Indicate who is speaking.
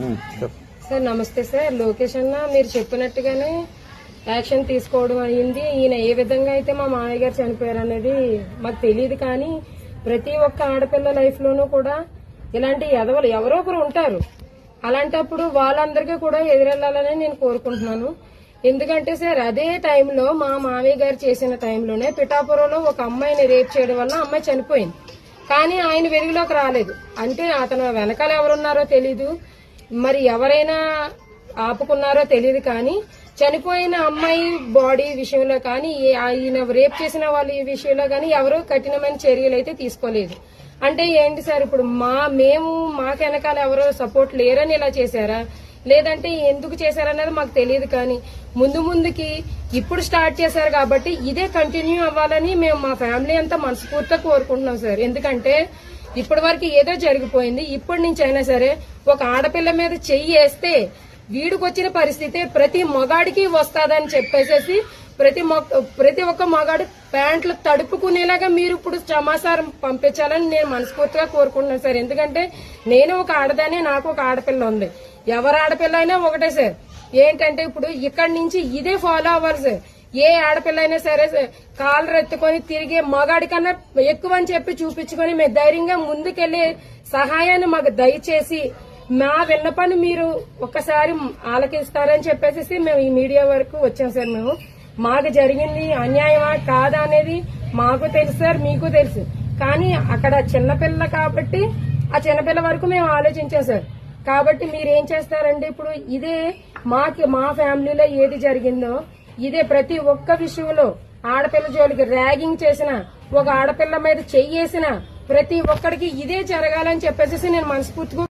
Speaker 1: Hmm.
Speaker 2: Sir నమస్తే sir Lokesh అన్న మీరు చెప్పినట్టుగానే యాక్షన్ తీసుకోవడం అయ్యింది. ఈయన ఏ విధంగా అయితే మా మామయ్య గారు చనిపోయారు అనేది మాకు తెలియదు కానీ ప్రతి ఒక్క ఆడపిల్ల లైఫ్ లోనూ కూడా ఇలాంటి ఎదవలు ఎవరో ఒకరు ఉంటారు. అలాంటప్పుడు వాళ్ళందరికీ కూడా ఎదురెళ్ళాలని నేను కోరుకుంటున్నాను. ఎందుకంటే సార్ అదే టైంలో మా మామయ్య గారు చేసిన టైంలోనే పిఠాపురంలో ఒక అమ్మాయిని రేప్ చేయడం వల్ల అమ్మాయి చనిపోయింది. కానీ ఆయన వెలుగులోకి రాలేదు. అంటే అతను వెనకాల ఎవరున్నారో తెలీదు. మరి ఎవరైనా ఆపుకున్నారో తెలియదు కానీ చనిపోయిన అమ్మాయి బాడీ విషయంలో కానీ ఆయన రేప్ చేసిన వాళ్ళ ఈ విషయంలో కానీ ఎవరు కఠినమైన చర్యలు అయితే తీసుకోలేదు. అంటే ఏంటి సార్ ఇప్పుడు మా మేము మాకు వెనకాల ఎవరో సపోర్ట్ లేరని ఇలా చేశారా? లేదంటే ఎందుకు చేశారన్నది మాకు తెలియదు కానీ ముందు ముందుకి ఇప్పుడు స్టార్ట్ చేశారు కాబట్టి ఇదే కంటిన్యూ అవ్వాలని మేము మా ఫ్యామిలీ అంతా మనస్ఫూర్తిగా కోరుకుంటున్నాం సార్. ఎందుకంటే ఇప్పటి వరకు ఏదో జరిగిపోయింది. ఇప్పటి నుంచి అయినా సరే ఒక ఆడపిల్ల మీద చెయ్యి వేస్తే వీడికొచ్చిన పరిస్థితే పరిస్థితి ప్రతి మగాడికి వస్తాదని చెప్పేసేసి ప్రతి మొ- ప్రతి ఒక్క మగాడు ప్యాంట్లు తడుపుకునేలాగా మీరు ఇప్పుడు సమాచారం పంపించాలని నేను మనస్ఫూర్తిగా కోరుకుంటున్నాను సార్. ఎందుకంటే నేను ఒక ఆడదాని నాకు ఒక ఆడపిల్ల ఉంది. ఎవరు ఆడపిల్ల అయినా ఒకటే సార్. ఏంటంటే ఇప్పుడు ఇక్కడి నుంచి ఇదే ఫాలో అవ్వాలి సార్. ఏ ఆడపిల్ల అయినా సరే సార్ కాళ్ళు ఎత్తుకొని తిరిగే మగాడి కన్నా ఎక్కువ అని చెప్పి చూపించుకొని మేము ధైర్యంగా ముందుకెళ్ళే సహాయాన్ని మాకు దయచేసి మా విన్నపాన్ని మీరు ఒక్కసారి ఆలకిస్తారని చెప్పేసి మేము ఈ మీడియా వరకు వచ్చాం సార్ మేము. మాకు జరిగింది అన్యాయమా కాదా అనేది మాకు తెలుసు సార్ మీకు తెలుసు. కానీ అక్కడ చిన్నపిల్ల కాబట్టి ఆ చిన్నపిల్ల వరకు మేము ఆలోచించాం సార్. కాబట్టి మీరు ఏం చేస్తారంటే ఇప్పుడు? ఇదే మాకి మా ఫ్యామిలీలో ఏది జరిగిందో ఇదే ప్రతి ఒక్క విషయంలో ఆడపిల్ల జోలికి ర్యాగింగ్ చేసిన ఒక ఆడపిల్ల మీద చెయ్యేసిన ప్రతి ఒక్కడికి ఇదే జరగాలని చెప్పేసి నేను మనస్ఫూర్తిగా